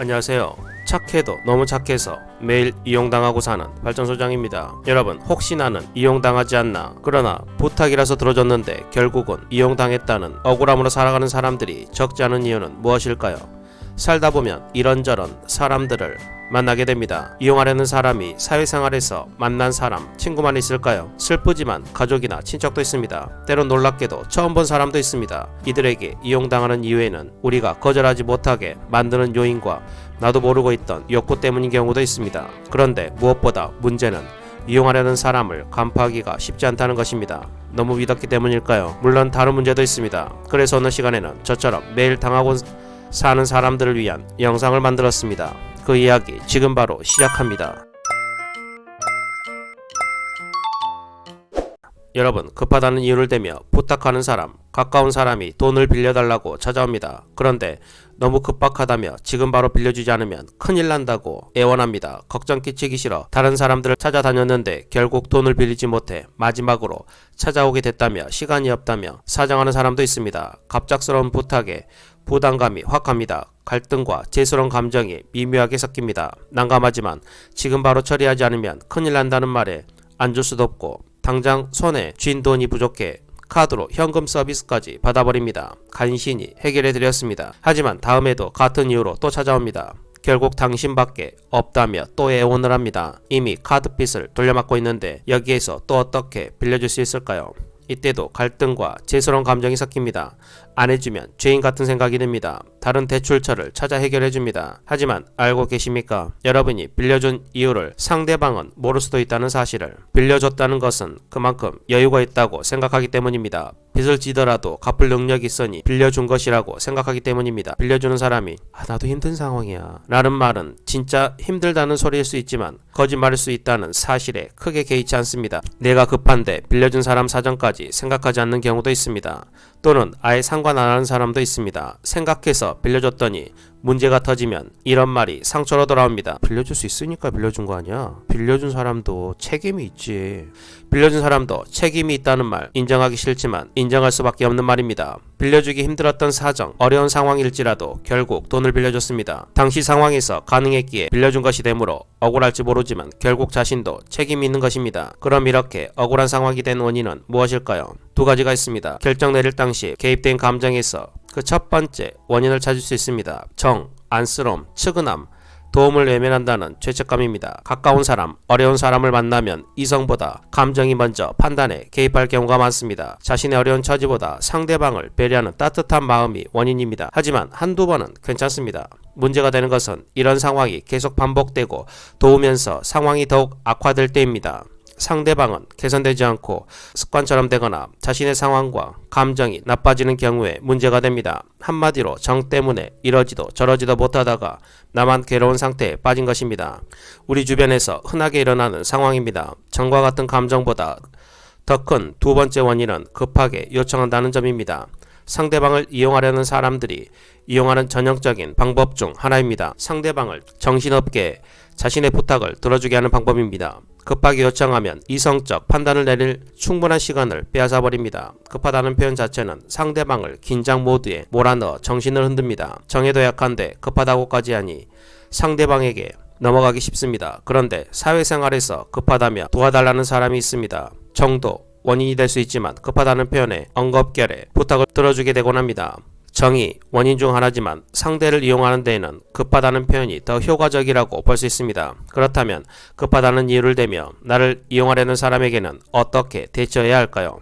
안녕하세요. 착해도 너무 착해서 매일 이용당하고 사는 발전소장입니다. 여러분 혹시 나는 이용당하지 않나? 그러나 부탁이라서 들어줬는데 결국은 이용당했다는 억울함으로 살아가는 사람들이 적지 않은 이유는 무엇일까요? 살다 보면 이런저런 사람들을 만나게 됩니다. 이용하려는 사람이 사회생활에서 만난 사람, 친구만 있을까요? 슬프지만 가족이나 친척도 있습니다. 때론 놀랍게도 처음 본 사람도 있습니다. 이들에게 이용당하는 이유에는 우리가 거절하지 못하게 만드는 요인과 나도 모르고 있던 욕구 때문인 경우도 있습니다. 그런데 무엇보다 문제는 이용하려는 사람을 간파하기가 쉽지 않다는 것입니다. 너무 믿었기 때문일까요? 물론 다른 문제도 있습니다. 그래서 어느 시간에는 저처럼 매일 당하고 사는 사람들을 위한 영상을 만들었습니다. 그 이야기 지금 바로 시작합니다. 여러분 급하다는 이유를 대며 부탁하는 사람, 가까운 사람이 돈을 빌려달라고 찾아옵니다. 그런데 너무 급박하다며 지금 바로 빌려주지 않으면 큰일 난다고 애원합니다. 걱정 끼치기 싫어 다른 사람들을 찾아다녔는데 결국 돈을 빌리지 못해 마지막으로 찾아오게 됐다며 시간이 없다며 사정하는 사람도 있습니다. 갑작스러운 부탁에 부담감이 확 갑니다. 갈등과 죄스러운 감정이 미묘하게 섞입니다. 난감하지만 지금 바로 처리하지 않으면 큰일 난다는 말에 안 줄 수도 없고 당장 손에 쥔 돈이 부족해 카드로 현금 서비스까지 받아버립니다. 간신히 해결해 드렸습니다. 하지만 다음에도 같은 이유로 또 찾아옵니다. 결국 당신밖에 없다며 또 애원을 합니다. 이미 카드빚을 돌려막고 있는데 여기에서 또 어떻게 빌려줄 수 있을까요? 이때도 갈등과 죄스러운 감정이 섞입니다. 안 해주면 죄인 같은 생각이 듭니다. 다른 대출처를 찾아 해결해 줍니다. 하지만 알고 계십니까? 여러분이 빌려준 이유를 상대방은 모를 수도 있다는 사실을 빌려줬다는 것은 그만큼 여유가 있다고 생각하기 때문입니다. 빚을 지더라도 갚을 능력이 있으니 빌려준 것이라고 생각하기 때문입니다. 빌려주는 사람이 아, 나도 힘든 상황이야 라는 말은 진짜 힘들다는 소리일 수 있지만 거짓말일 수 있다는 사실에 크게 개의치 않습니다. 내가 급한데 빌려준 사람 사정까지 생각하지 않는 경우도 있습니다. 또는 아예 상관 안 하는 사람도 있습니다. 생각해서 빌려줬더니 문제가 터지면 이런 말이 상처로 돌아옵니다. 빌려줄 수 있으니까 빌려준 거 아니야? 빌려준 사람도 책임이 있지. 빌려준 사람도 책임이 있다는 말 인정하기 싫지만 인정할 수밖에 없는 말입니다. 빌려주기 힘들었던 사정, 어려운 상황일지라도 결국 돈을 빌려줬습니다. 당시 상황에서 가능했기에 빌려준 것이 되므로 억울할지 모르지만 결국 자신도 책임이 있는 것입니다. 그럼 이렇게 억울한 상황이 된 원인은 무엇일까요? 두 가지가 있습니다. 결정 내릴 당시 개입된 감정에서 그 첫 번째 원인을 찾을 수 있습니다. 정, 안쓰러움, 측은함, 도움을 외면한다는 죄책감입니다. 가까운 사람, 어려운 사람을 만나면 이성보다 감정이 먼저 판단에 개입할 경우가 많습니다. 자신의 어려운 처지보다 상대방을 배려하는 따뜻한 마음이 원인입니다. 하지만 한두 번은 괜찮습니다. 문제가 되는 것은 이런 상황이 계속 반복되고 도우면서 상황이 더욱 악화될 때입니다. 상대방은 개선되지 않고 습관처럼 되거나 자신의 상황과 감정이 나빠지는 경우에 문제가 됩니다. 한마디로 정 때문에 이러지도 저러지도 못하다가 나만 괴로운 상태에 빠진 것입니다. 우리 주변에서 흔하게 일어나는 상황입니다. 정과 같은 감정보다 더 큰 두 번째 원인은 급하게 요청한다는 점입니다. 상대방을 이용하려는 사람들이 이용하는 전형적인 방법 중 하나입니다. 상대방을 정신없게 자신의 부탁을 들어주게 하는 방법입니다. 급하게 요청하면 이성적 판단을 내릴 충분한 시간을 빼앗아 버립니다. 급하다는 표현 자체는 상대방을 긴장 모드에 몰아넣어 정신을 흔듭니다. 정에도 약한데 급하다고까지 하니 상대방에게 넘어가기 쉽습니다. 그런데 사회생활에서 급하다며 도와달라는 사람이 있습니다. 정도 원인이 될 수 있지만 급하다는 표현에 엉겁결에 부탁을 들어주게 되곤 합니다. 정이 원인 중 하나지만 상대를 이용하는 데에는 급하다는 표현이 더 효과적이라고 볼 수 있습니다. 그렇다면 급하다는 이유를 대며 나를 이용하려는 사람에게는 어떻게 대처해야 할까요?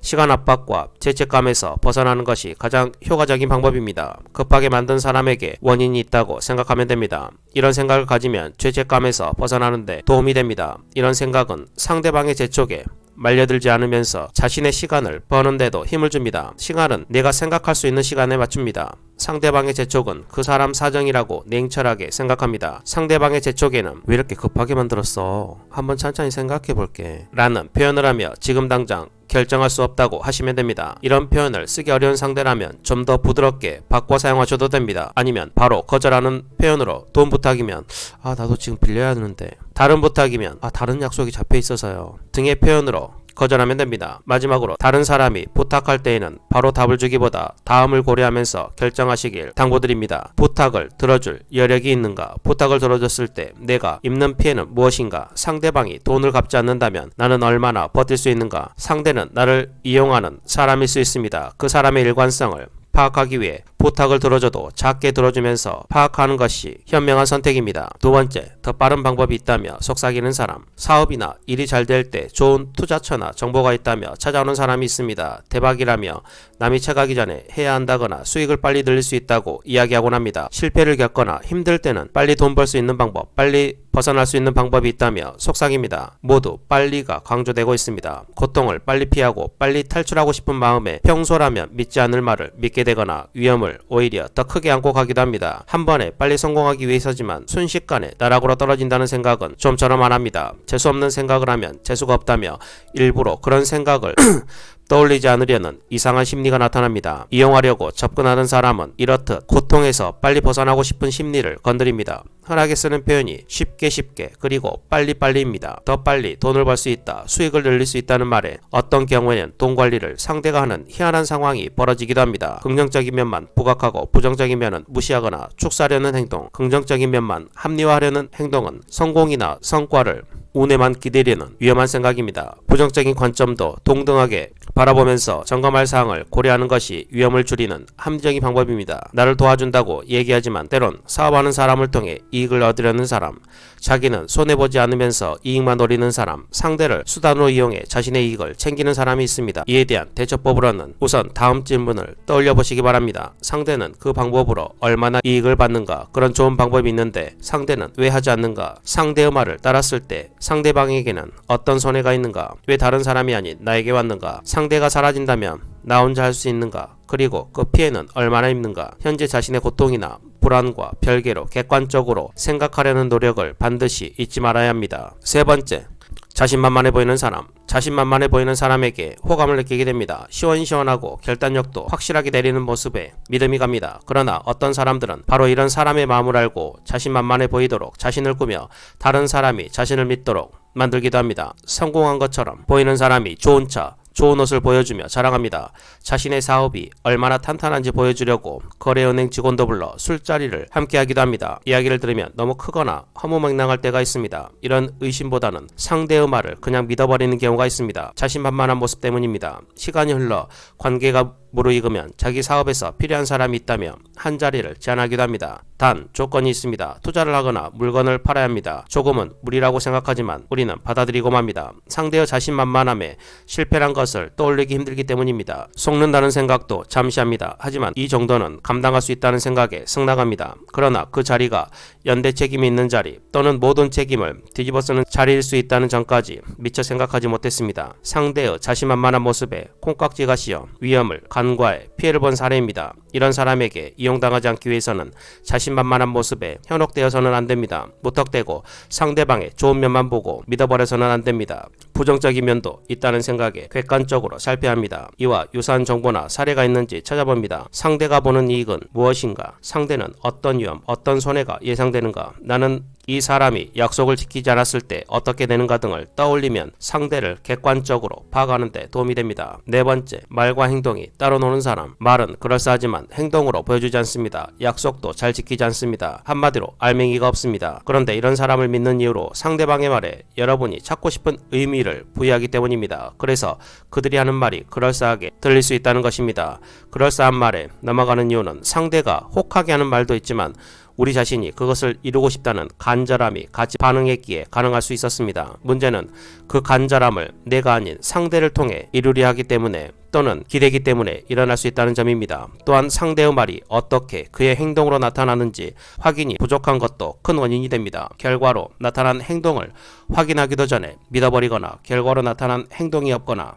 시간 압박과 죄책감에서 벗어나는 것이 가장 효과적인 방법입니다. 급하게 만든 사람에게 원인이 있다고 생각하면 됩니다. 이런 생각을 가지면 죄책감에서 벗어나는데 도움이 됩니다. 이런 생각은 상대방의 재촉에 말려들지 않으면서 자신의 시간을 버는데도 힘을 줍니다. 시간은 내가 생각할 수 있는 시간에 맞춥니다. 상대방의 재촉은 그 사람 사정이라고 냉철하게 생각합니다. 상대방의 재촉에는 왜 이렇게 급하게 만들었어? 한번 천천히 생각해 볼게. 라는 표현을 하며 지금 당장 결정할 수 없다고 하시면 됩니다. 이런 표현을 쓰기 어려운 상대라면 좀 더 부드럽게 바꿔 사용하셔도 됩니다. 아니면 바로 거절하는 표현으로 돈 부탁이면 아 나도 지금 빌려야 하는데 다른 부탁이면 아 다른 약속이 잡혀 있어서요 등의 표현으로 거절하면 됩니다. 마지막으로 다른 사람이 부탁할 때에는 바로 답을 주기보다 다음을 고려하면서 결정하시길 당부드립니다. 부탁을 들어줄 여력이 있는가? 부탁을 들어줬을 때 내가 입는 피해는 무엇인가? 상대방이 돈을 갚지 않는다면 나는 얼마나 버틸 수 있는가? 상대는 나를 이용하는 사람일 수 있습니다. 그 사람의 일관성을 파악하기 위해 부탁을 들어줘도 작게 들어주면서 파악하는 것이 현명한 선택입니다. 두 번째, 더 빠른 방법이 있다며 속삭이는 사람. 사업이나 일이 잘 될 때 좋은 투자처나 정보가 있다며 찾아오는 사람이 있습니다. 대박이라며 남이 채가기 전에 해야 한다거나 수익을 빨리 늘릴 수 있다고 이야기하곤 합니다. 실패를 겪거나 힘들 때는 빨리 돈 벌 수 있는 방법, 빨리 벗어날 수 있는 방법이 있다며 속삭입니다. 모두 빨리가 강조되고 있습니다. 고통을 빨리 피하고 빨리 탈출하고 싶은 마음에 평소라면 믿지 않을 말을 믿게 되거나 위험을 오히려 더 크게 안고 가기도 합니다. 한 번에 빨리 성공하기 위해서지만 순식간에 나락으로 떨어진다는 생각은 좀처럼 안 합니다. 재수 없는 생각을 하면 재수가 없다며 일부러 그런 생각을 떠올리지 않으려는 이상한 심리가 나타납니다. 이용하려고 접근하는 사람은 이렇듯 고통에서 빨리 벗어나고 싶은 심리를 건드립니다. 흔하게 쓰는 표현이 쉽게 쉽게 그리고 빨리빨리입니다. 더 빨리 돈을 벌 수 있다, 수익을 늘릴 수 있다는 말에 어떤 경우에는 돈 관리를 상대가 하는 희한한 상황이 벌어지기도 합니다. 긍정적인 면만 부각하고 부정적인 면은 무시하거나 축사하려는 행동, 긍정적인 면만 합리화하려는 행동은 성공이나 성과를 운에만 기대려는 위험한 생각입니다. 부정적인 관점도 동등하게 바라보면서 점검할 사항을 고려하는 것이 위험을 줄이는 합리적인 방법입니다. 나를 도와준다고 얘기하지만 때론 사업하는 사람을 통해 이익을 얻으려는 사람, 자기는 손해보지 않으면서 이익만 노리는 사람, 상대를 수단으로 이용해 자신의 이익을 챙기는 사람이 있습니다. 이에 대한 대처법으로는 우선 다음 질문을 떠올려 보시기 바랍니다. 상대는 그 방법으로 얼마나 이익을 받는가? 그런 좋은 방법이 있는데 상대는 왜 하지 않는가? 상대의 말을 따랐을 때 상대방에게는 어떤 손해가 있는가? 왜 다른 사람이 아닌 나에게 왔는가? 상대가 사라진다면 나 혼자 할 수 있는가? 그리고 그 피해는 얼마나 입는가? 현재 자신의 고통이나 불안과 별개로 객관적으로 생각하려는 노력을 반드시 잊지 말아야 합니다. 세 번째, 자신만만해 보이는 사람. 자신만만해 보이는 사람에게 호감을 느끼게 됩니다. 시원시원하고 결단력도 확실하게 내리는 모습에 믿음이 갑니다. 그러나 어떤 사람들은 바로 이런 사람의 마음을 알고 자신만만해 보이도록 자신을 꾸며 다른 사람이 자신을 믿도록 만들기도 합니다. 성공한 것처럼 보이는 사람이 좋은 차, 좋은 옷을 보여주며 자랑합니다. 자신의 사업이 얼마나 탄탄한지 보여주려고 거래은행 직원도 불러 술자리를 함께 하기도 합니다. 이야기를 들으면 너무 크거나 허무맹랑할 때가 있습니다. 이런 의심보다는 상대의 말을 그냥 믿어버리는 경우가 있습니다. 자신만만한 모습 때문입니다. 시간이 흘러 관계가 무르익으면 자기 사업에서 필요한 사람이 있다며 한 자리를 제안하기도 합니다. 단 조건이 있습니다. 투자를 하거나 물건을 팔아야 합니다. 조금은 무리라고 생각하지만 우리는 받아들이고 맙니다. 상대의 자신만만함에 실패란 것을 떠올리기 힘들기 때문입니다. 속는다는 생각도 잠시 합니다. 하지만 이 정도는 감당할 수 있다는 생각에 승낙합니다. 그러나 그 자리가 연대 책임이 있는 자리 또는 모든 책임을 뒤집어 쓰는 자리일 수 있다는 점까지 미처 생각하지 못했습니다. 상대의 자신만만한 모습에 콩깍지가 씌어 위험을 간과해 피해를 본 사례입니다. 이런 사람에게 이용당하지 않기 위해서는 자신만만한 모습에 현혹되어서는 안 됩니다. 무턱대고 상대방의 좋은 면만 보고 믿어버려서는 안 됩니다. 부정적인 면도 있다는 생각에 객관적으로 살펴야 합니다. 이와 유사한 정보나 사례가 있는지 찾아봅니다. 상대가 보는 이익은 무엇인가? 상대는 어떤 위험, 어떤 손해가 예상 되는가? 나는 이 사람이 약속을 지키지 않았을 때 어떻게 되는가 등을 떠올리면 상대를 객관적으로 파악하는 데 도움이 됩니다. 네 번째, 말과 행동이 따로 노는 사람. 말은 그럴싸하지만 행동으로 보여주지 않습니다. 약속도 잘 지키지 않습니다. 한마디로 알맹이가 없습니다. 그런데 이런 사람을 믿는 이유로 상대방의 말에 여러분이 찾고 싶은 의미를 부여하기 때문입니다. 그래서 그들이 하는 말이 그럴싸하게 들릴 수 있다는 것입니다. 그럴싸한 말에 넘어가는 이유는 상대가 혹하게 하는 말도 있지만 우리 자신이 그것을 이루고 싶다는 간절함이 같이 반응했기에 가능할 수 있었습니다. 문제는 그 간절함을 내가 아닌 상대를 통해 이루려 하기 때문에 또는 기대기 때문에 일어날 수 있다는 점입니다. 또한 상대의 말이 어떻게 그의 행동으로 나타나는지 확인이 부족한 것도 큰 원인이 됩니다. 결과로 나타난 행동을 확인하기도 전에 믿어버리거나 결과로 나타난 행동이 없거나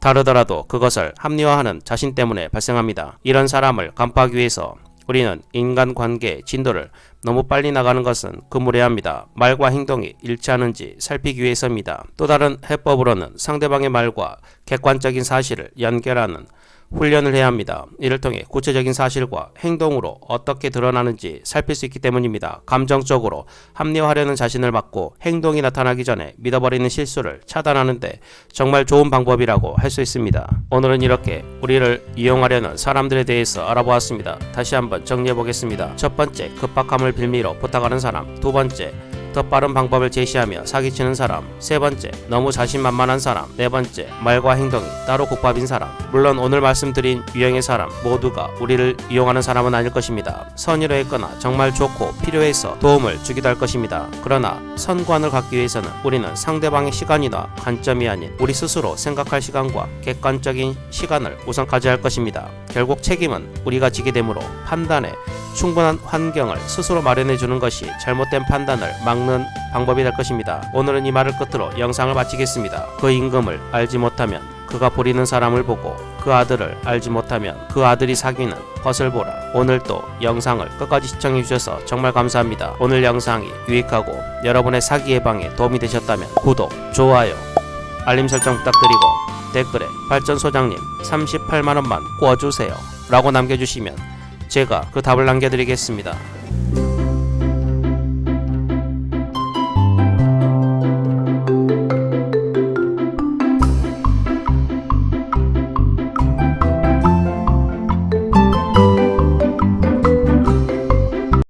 다르더라도 그것을 합리화하는 자신 때문에 발생합니다. 이런 사람을 간파하기 위해서 우리는 인간관계의 진도를 너무 빨리 나가는 것은 그물해야 합니다. 말과 행동이 일치하는지 살피기 위해서입니다. 또 다른 해법으로는 상대방의 말과 객관적인 사실을 연결하는 훈련을 해야 합니다. 이를 통해 구체적인 사실과 행동으로 어떻게 드러나는지 살필 수 있기 때문입니다. 감정적으로 합리화하려는 자신을 막고 행동이 나타나기 전에 믿어버리는 실수를 차단하는데 정말 좋은 방법이라고 할 수 있습니다. 오늘은 이렇게 우리를 이용하려는 사람들에 대해서 알아보았습니다. 다시 한번 정리해 보겠습니다. 첫 번째, 급박함을 빌미로 부탁하는 사람. 두 번째, 더 빠른 방법을 제시하며 사기치는 사람. 세 번째, 너무 자신만만한 사람. 네 번째, 말과 행동이 따로 국밥인 사람. 물론 오늘 말씀드린 유형의 사람 모두가 우리를 이용하는 사람은 아닐 것입니다. 선의로 했거나 정말 좋고 필요해서 도움을 주기도 할 것입니다. 그러나 선관을 갖기 위해서는 우리는 상대방의 시간이나 관점이 아닌 우리 스스로 생각할 시간과 객관적인 시간을 우선 가져야 할 것입니다. 결국 책임은 우리가 지게 되므로 판단에 충분한 환경을 스스로 마련해 주는 것이 잘못된 판단을 막는 방법이 될 것입니다. 오늘은 이 말을 끝으로 영상을 마치겠습니다. 그 임금을 알지 못하면 그가 부리는 사람을 보고 그 아들을 알지 못하면 그 아들이 사귀는 것을 보라. 오늘도 영상을 끝까지 시청해 주셔서 정말 감사합니다. 오늘 영상이 유익하고 여러분의 사기 예방에 도움이 되셨다면 구독, 좋아요, 알림 설정 부탁드리고 댓글에 발전 소장님 38만 원만 꿔주세요 라고 남겨주시면 제가 그 답을 남겨드리겠습니다.